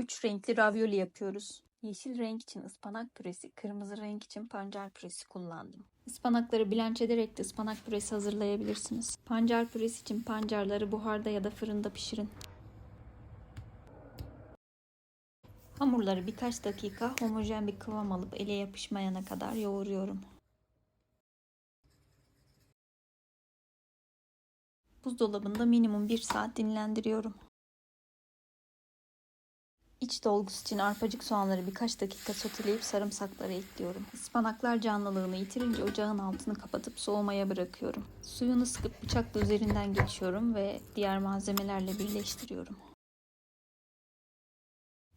3 renkli ravioli yapıyoruz. Yeşil renk için ıspanak püresi, kırmızı renk için pancar püresi kullandım. Ispanakları blanch ederek de ıspanak püresi hazırlayabilirsiniz. Pancar püresi için pancarları buharda ya da fırında pişirin. Hamurları birkaç dakika homojen bir kıvam alıp ele yapışmayana kadar yoğuruyorum. Buzdolabında minimum 1 saat dinlendiriyorum. İç dolgusu için arpacık soğanları birkaç dakika soteleyip sarımsakları ekliyorum. Ispanaklar canlılığını yitirince ocağın altını kapatıp soğumaya bırakıyorum. Suyunu sıkıp bıçakla üzerinden geçiyorum ve diğer malzemelerle birleştiriyorum.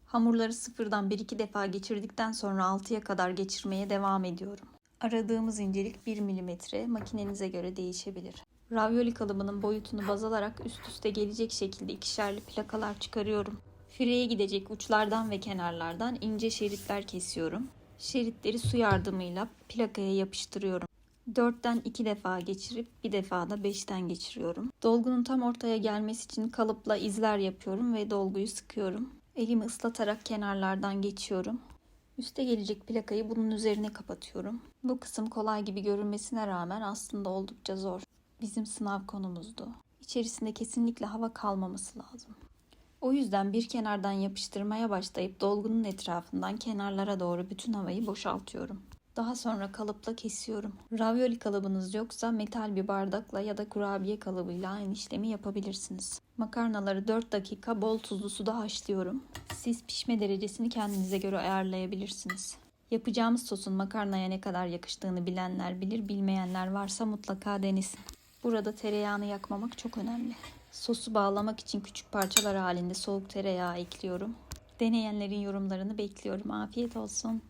Hamurları sıfırdan 1-2 defa geçirdikten sonra 6'ya kadar geçirmeye devam ediyorum. Aradığımız incelik 1 mm makinenize göre değişebilir. Ravioli kalıbının boyutunu baz alarak üst üste gelecek şekilde ikişerli plakalar çıkarıyorum. Fireye gidecek uçlardan ve kenarlardan ince şeritler kesiyorum. Şeritleri su yardımıyla plakaya yapıştırıyorum. 4'ten 2 defa geçirip bir defa da 5'ten geçiriyorum. Dolgunun tam ortaya gelmesi için kalıpla izler yapıyorum ve dolguyu sıkıyorum. Elimi ıslatarak kenarlardan geçiyorum. Üste gelecek plakayı bunun üzerine kapatıyorum. Bu kısım kolay gibi görünmesine rağmen aslında oldukça zor. Bizim sınav konumuzdu. İçerisinde kesinlikle hava kalmaması lazım. O yüzden bir kenardan yapıştırmaya başlayıp dolgunun etrafından kenarlara doğru bütün havayı boşaltıyorum. Daha sonra kalıpla kesiyorum. Ravioli kalıbınız yoksa metal bir bardakla ya da kurabiye kalıbıyla aynı işlemi yapabilirsiniz. Makarnaları 4 dakika bol tuzlu suda haşlıyorum. Siz pişme derecesini kendinize göre ayarlayabilirsiniz. Yapacağımız sosun makarnaya ne kadar yakıştığını bilenler bilir, bilmeyenler varsa mutlaka denesin. Burada tereyağını yakmamak çok önemli. Sosu bağlamak için küçük parçalar halinde soğuk tereyağı ekliyorum. Deneyenlerin yorumlarını bekliyorum. Afiyet olsun.